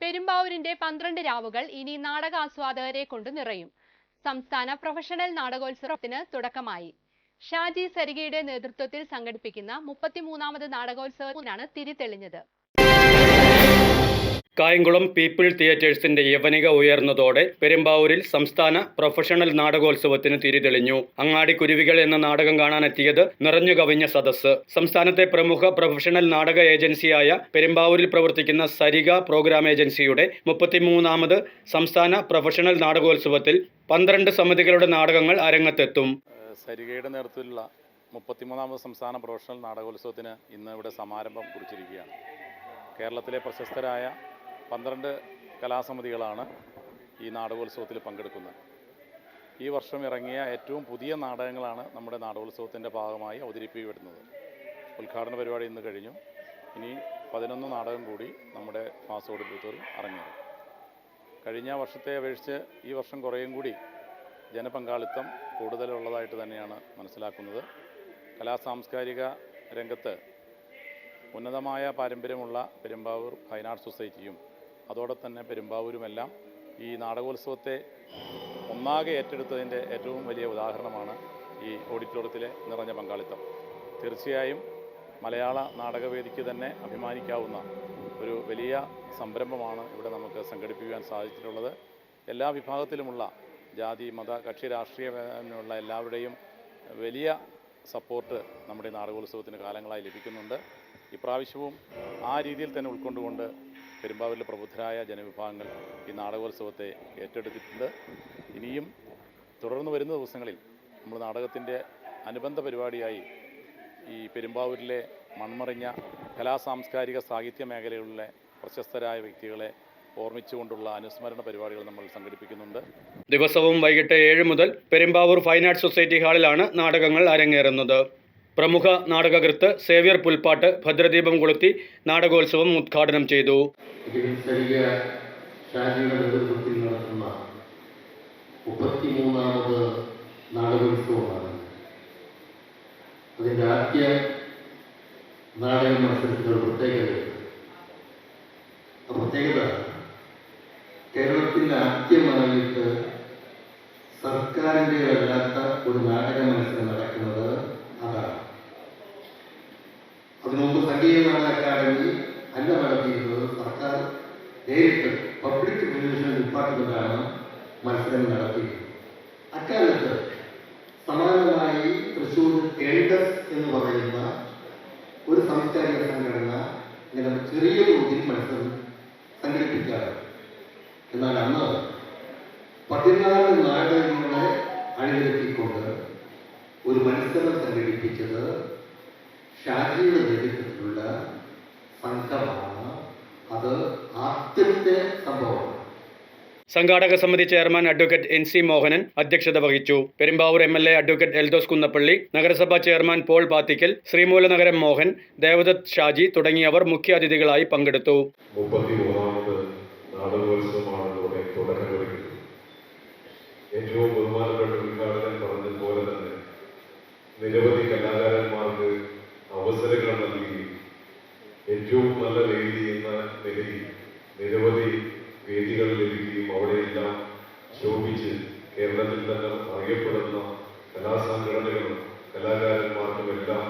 പെരുമ്പാവൂരിന്റെ പന്ത്രണ്ട് രാവുകൾ ഇനി നാടകാസ്വാദകരെ കൊണ്ട് നിറയും. സംസ്ഥാന പ്രൊഫഷണൽ നാടകോത്സവത്തിന് തുടക്കമായി. ഷാജി സരികയുടെ നേതൃത്വത്തിൽ സംഘടിപ്പിക്കുന്ന മുപ്പത്തിമൂന്നാമത് നാടകോത്സവത്തിനാണ് തിരിതെളിഞ്ഞത് കായംകുളം പീപ്പിൾ തിയേറ്റേഴ്സിന്റെ യവനിക ഉയർന്നതോടെ പെരുമ്പാവൂരിൽ സംസ്ഥാന പ്രൊഫഷണൽ നാടകോത്സവത്തിന് തിരിതെളിഞ്ഞു. അങ്ങാടി കുരുവികൾ എന്ന നാടകം കാണാനെത്തിയത് നിറഞ്ഞു കവിഞ്ഞ സദസ്സ്. സംസ്ഥാനത്തെ പ്രമുഖ പ്രൊഫഷണൽ നാടക ഏജൻസിയായ പെരുമ്പാവൂരിൽ പ്രവർത്തിക്കുന്ന സരിക പ്രോഗ്രാം ഏജൻസിയുടെ മുപ്പത്തിമൂന്നാമത് സംസ്ഥാന പ്രൊഫഷണൽ നാടകോത്സവത്തിൽ പന്ത്രണ്ട് സമിതികളുടെ നാടകങ്ങൾ അരങ്ങത്തെത്തും. സരികയുടെ നേതൃത്വത്തിലുള്ള മുപ്പത്തിമൂന്നാമത് സംസ്ഥാന പ്രൊഫഷണൽ നാടകോത്സവത്തിന് ഇന്ന് ഇവിടെ സമാരംഭം കുറിച്ചിരിക്കുകയാണ്. കേരളത്തിലെ പ്രശസ്തരായ പന്ത്രണ്ട് കലാസമിതികളാണ് ഈ നാടകോത്സവത്തിൽ പങ്കെടുക്കുന്നത്. ഈ വർഷം ഇറങ്ങിയ ഏറ്റവും പുതിയ നാടകങ്ങളാണ് നമ്മുടെ നാടകോത്സവത്തിന്റെ ഭാഗമായി അവതരിപ്പിക്കപ്പെടുന്നത്. ഉദ്ഘാടന പരിപാടി ഇന്ന് കഴിഞ്ഞു. ഇനി പതിനൊന്ന് നാടകം കൂടി നമ്മുടെ മാസ് ഓഡിറ്റോറിയത്തിൽ ഇറങ്ങിയത് കഴിഞ്ഞ വർഷത്തെ അപേക്ഷിച്ച് ഈ വർഷം കുറേയും കൂടി ജനപങ്കാളിത്തം കൂടുതലുള്ളതായിട്ട് തന്നെയാണ് മനസ്സിലാക്കുന്നത്. കലാ സാംസ്കാരിക രംഗത്ത് ഉന്നതമായ പാരമ്പര്യമുള്ള പെരുമ്പാവൂർ ഫൈൻ ആർട്സ് സൊസൈറ്റിയും അതോടൊപ്പം തന്നെ പെരുമ്പാവൂരുമെല്ലാം ഈ നാടകോത്സവത്തെ ഒന്നാകെ ഏറ്റെടുത്തതിന്റെ ഏറ്റവും വലിയ ഉദാഹരണമാണ് ഈ ഓഡിറ്റോറിയത്തിലെ നിറഞ്ഞ പങ്കാളിത്തം. തീർച്ചയായും മലയാള നാടകവേദിക്ക് തന്നെ അഭിമാനിക്കാവുന്ന ഒരു വലിയ സംരംഭമാണ് ഇവിടെ നമുക്ക് സംഘടിപ്പിക്കുവാൻ സാധിച്ചിട്ടുള്ളത്. എല്ലാ വിഭാഗത്തിലുമുള്ള ജാതി മത കക്ഷി രാഷ്ട്രീയമുള്ള എല്ലാവരുടെയും വലിയ സപ്പോർട്ട് നമ്മുടെ നാടകോത്സവത്തിന് കാലങ്ങളായി ലഭിക്കുന്നുണ്ട്. ഇപ്രാവശ്യവും ആ രീതിയിൽ തന്നെ ഉൾക്കൊണ്ടുകൊണ്ട് പെരുമ്പാവൂരിലെ പ്രബുദ്ധരായ ജനവിഭാഗങ്ങൾ ഈ നാടകോത്സവത്തെ ഏറ്റെടുത്തിട്ടുണ്ട്. ഇനിയും തുടർന്ന് വരുന്ന ദിവസങ്ങളിൽ നമ്മൾ നാടകത്തിന്റെ അനുബന്ധ പരിപാടിയായി ഈ പെരുമ്പാവൂരിലെ മൺമറിഞ്ഞ കലാ സാംസ്കാരിക സാഹിത്യ മേഖലകളിലെ പ്രശസ്തരായ വ്യക്തികളെ ഓർമ്മിച്ചുകൊണ്ടുള്ള അനുസ്മരണ പരിപാടികൾ നമ്മൾ സംഘടിപ്പിക്കുന്നുണ്ട്. ദിവസവും വൈകിട്ട് ഏഴ് മുതൽ പെരുമ്പാവൂർ ഫൈൻ ആർട്സ് സൊസൈറ്റി ഹാളിലാണ് നാടകങ്ങൾ അരങ്ങേറുന്നത്. പ്രമുഖ നാടകകൃത്ത് സേവ്യർ പുൽപ്പാട്ട് ഭദ്രദീപം കൊളുത്തി നാടകോത്സവം ഉദ്ഘാടനം ചെയ്തു. മുപ്പത്തിമൂന്നാമത് നാടകോത്സവമാണ്. അതിന്റെ ആദ്യ നാടക മത്സരത്തിന്റെ പ്രത്യേകത ആ പ്രത്യേകത കേരളത്തിൽ ആദ്യമായിട്ട് സർക്കാരിന്റെ അല്ലാത്ത ഒരു നാടക മത്സരം നടക്കുന്നത് അതാണ് അതിനു മുമ്പ് സംഗീത നാടക അക്കാദമി അല്ല നടത്തിയിരുന്നത് സർക്കാർ നേരിട്ട് പബ്ലിക് ടെലിവിഷൻ ഡിപ്പാർട്ട്മെന്റാണ് മത്സരം നടത്തിയത് അക്കാലത്ത് സമാനമായി തൃശ്ശൂർ ടേണ്ടസ് എന്ന് പറയുന്ന ഒരു സാംസ്കാരിക സംഘടന ഇങ്ങനെ ചെറിയ തോതിൽ മത്സരം സംഘടിപ്പിക്കാറുണ്ട് എന്നാൽ അന്ന് പതിനാല് നാടകങ്ങളെ അണിനിരത്തിക്കൊണ്ട് ഒരു മത്സരം സംഘടിപ്പിച്ചത് ഷാജിയുടെ നേതൃത്വത്തിലുള്ള സംഘമാണ്. അത് ആദ്യത്തെ സംഭവമാണ്. സംഘാടക സമിതി chairman advocate N C Mohanan അധ്യക്ഷത വഹിച്ചു. Perumbavoor M L A advocate Eldhose Kunnappilly നഗരസഭാ ചെയർമാൻ പോൾ പാത്തിക്കൽ ശ്രീമൂലനഗരം മോഹൻ ദേവദത്ത് ഷാജി തുടങ്ങിയവർ മുഖ്യാതിഥികളായി പങ്കെടുത്തു മുപ്പത്തിമൂന്നാമത് നാടകോത്സവമാണ് ഇവിടെ തുടക്കം കുറിക്കുന്നത് ഏറ്റവും ബഹുമാനപ്പെട്ട ഉദ്ഘാടകൻ പറഞ്ഞതുപോലെ തന്നെ നിരവധി കലാകാരന്മാർക്ക് അവസരങ്ങൾ നൽകുകയും ഏറ്റവും നല്ല വേദി എന്ന നിലയിൽ നിരവധി വേദികൾ ലഭിക്കുകയും അവിടെയെല്ലാം ശോഭിച്ച് കേരളത്തിൽ തന്നെ അറിയപ്പെടുന്ന കലാസംഘടനകളും കലാകാരന്മാർക്കുമെല്ലാം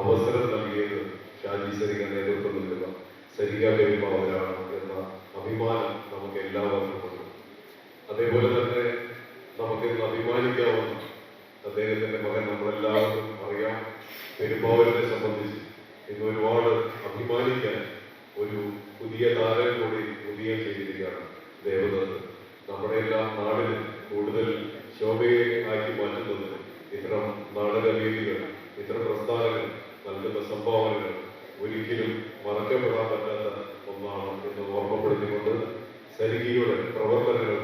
അവസരം നൽകിയത് ഷാജി സരിക നേതൃത്വം നൽകുന്ന സരിക പെരുമാവരാണ് എന്ന അഭിമാനം നമുക്ക് എല്ലാവർക്കും ഉണ്ട് അതേപോലെ തന്നെ നമുക്ക് ഇന്ന് അഭിമാനിക്കാവുന്ന അദ്ദേഹത്തിന്റെ മകൻ നമ്മളെല്ലാവർക്കും അറിയാം പെരുമാവലിനെ സംബന്ധിച്ച് ഇന്ന് ഒരുപാട് അഭിമാനിക്കാൻ ഒരു പുതിയ താരം കൂടി പുതിയ ചെയ്തിരിക്കുകയാണ് ദേവദത്ത് നമ്മുടെ എല്ലാ നാടിനും കൂടുതൽ ശോഭയെ ആക്കി മാറ്റുന്നതിന് ഇത്തരം നാടകരീതികൾ ഇത്തരം പ്രസ്ഥാനങ്ങൾ നൽകുന്ന സംഭാവനകൾ ഒരിക്കലും മറക്കപ്പെടാൻ പറ്റാത്ത ഒന്നാണ് എന്ന് ഓർമ്മപ്പെടുത്തിക്കൊണ്ട് സരികിയുടെ പ്രവർത്തനങ്ങൾ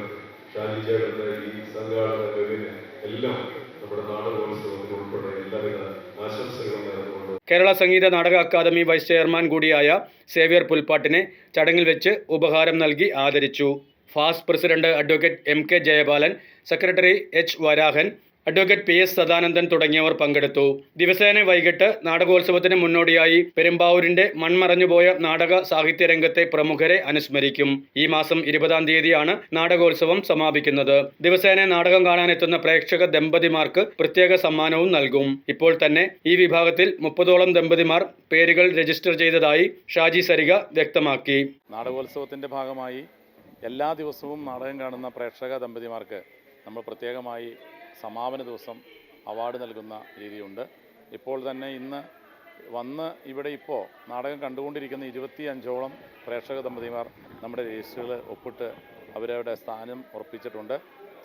ഷാജിച്ചേട്ടന്റെ ഈ സംഘാടകത്തിന് എല്ലാം നമ്മുടെ നാടകോത്സവത്തിന് ഉൾപ്പെടെ എല്ലാവിധ ആശംസകളും നേർന്നുകൊണ്ട് Kerala Sangeetha Nataka academy vice chairman കൂടിയായ സേവ്യർ പുൽപ്പാട്ടിനെ ചടങ്ങിൽ വെച്ച് ഉപഹാരം നൽകി ആദരിച്ചു. ഫാസ് president advocate M K Jayapalan secretary H Varahan advocate P S Sadanandan തുടങ്ങിയവർ പങ്കെടുത്തു. ദിവസേന വൈകിട്ട് നാടകോത്സവത്തിന് മുന്നോടിയായി പെരുമ്പാവൂരിന്റെ മൺമറഞ്ഞുപോയ നാടക സാഹിത്യ രംഗത്തെ പ്രമുഖരെ അനുസ്മരിക്കും. ഈ മാസം ഇരുപതാം തീയതിയാണ് നാടകോത്സവം സമാപിക്കുന്നത്. ദിവസേന നാടകം കാണാനെത്തുന്ന പ്രേക്ഷക ദമ്പതിമാർക്ക് പ്രത്യേക സമ്മാനവും നൽകും. ഇപ്പോൾ തന്നെ ഈ വിഭാഗത്തിൽ മുപ്പതോളം ദമ്പതിമാർ പേരുകൾ രജിസ്റ്റർ ചെയ്തതായി ഷാജി സരിക വ്യക്തമാക്കി. നാടകോത്സവത്തിന്റെ ഭാഗമായി എല്ലാ ദിവസവും നാടകം കാണുന്ന പ്രേക്ഷക ദമ്പതിമാർക്ക് നമ്മൾ പ്രത്യേകമായി സമാപന ദിവസം അവാർഡ് നൽകുന്ന രീതിയുണ്ട്. ഇപ്പോൾ തന്നെ ഇന്ന് വന്ന് ഇവിടെ ഇപ്പോൾ നാടകം കണ്ടുകൊണ്ടിരിക്കുന്ന ഇരുപത്തി അഞ്ചോളം പ്രേക്ഷക ദമ്പതിമാർ നമ്മുടെ രജിസ്റ്ററുകൾ ഒപ്പിട്ട് അവരവരുടെ സ്ഥാനം ഉറപ്പിച്ചിട്ടുണ്ട്.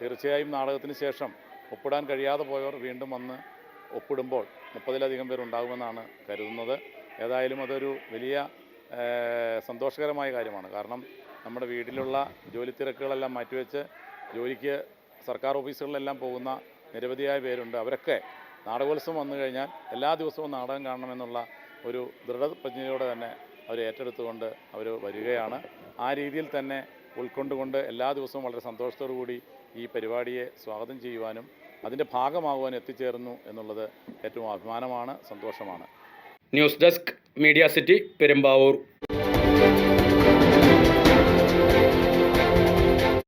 തീർച്ചയായും നാടകത്തിന് ശേഷം ഒപ്പിടാൻ കഴിയാതെ പോയവർ വീണ്ടും വന്ന് ഒപ്പിടുമ്പോൾ മുപ്പതിലധികം പേരുണ്ടാകുമെന്നാണ് കരുതുന്നത്. ഏതായാലും അതൊരു വലിയ സന്തോഷകരമായ കാര്യമാണ്. കാരണം നമ്മുടെ വീട്ടിലുള്ള ജോലി തിരക്കുകളെല്ലാം മാറ്റിവെച്ച് ജോലിക്ക് സർക്കാർ ഓഫീസുകളിലെല്ലാം പോകുന്ന നിരവധിയായ പേരുണ്ട്. അവരൊക്കെ നാടകോത്സവം വന്നു കഴിഞ്ഞാൽ എല്ലാ ദിവസവും നാടകം കാണണമെന്നുള്ള ഒരു ദൃഢപ്രജ്ഞയോടെ തന്നെ അവർ ഏറ്റെടുത്തുകൊണ്ട് അവർ വരികയാണ്. ആ രീതിയിൽ തന്നെ ഉൾക്കൊണ്ടുകൊണ്ട് എല്ലാ ദിവസവും വളരെ സന്തോഷത്തോടു കൂടി ഈ പരിപാടിയെ സ്വാഗതം ചെയ്യുവാനും അതിന്റെ ഭാഗമാകുവാനും എത്തിച്ചേർന്നു എന്നുള്ളത് ഏറ്റവും അഭിമാനമാണ് സന്തോഷമാണ്. News desk media city Perumbavoor.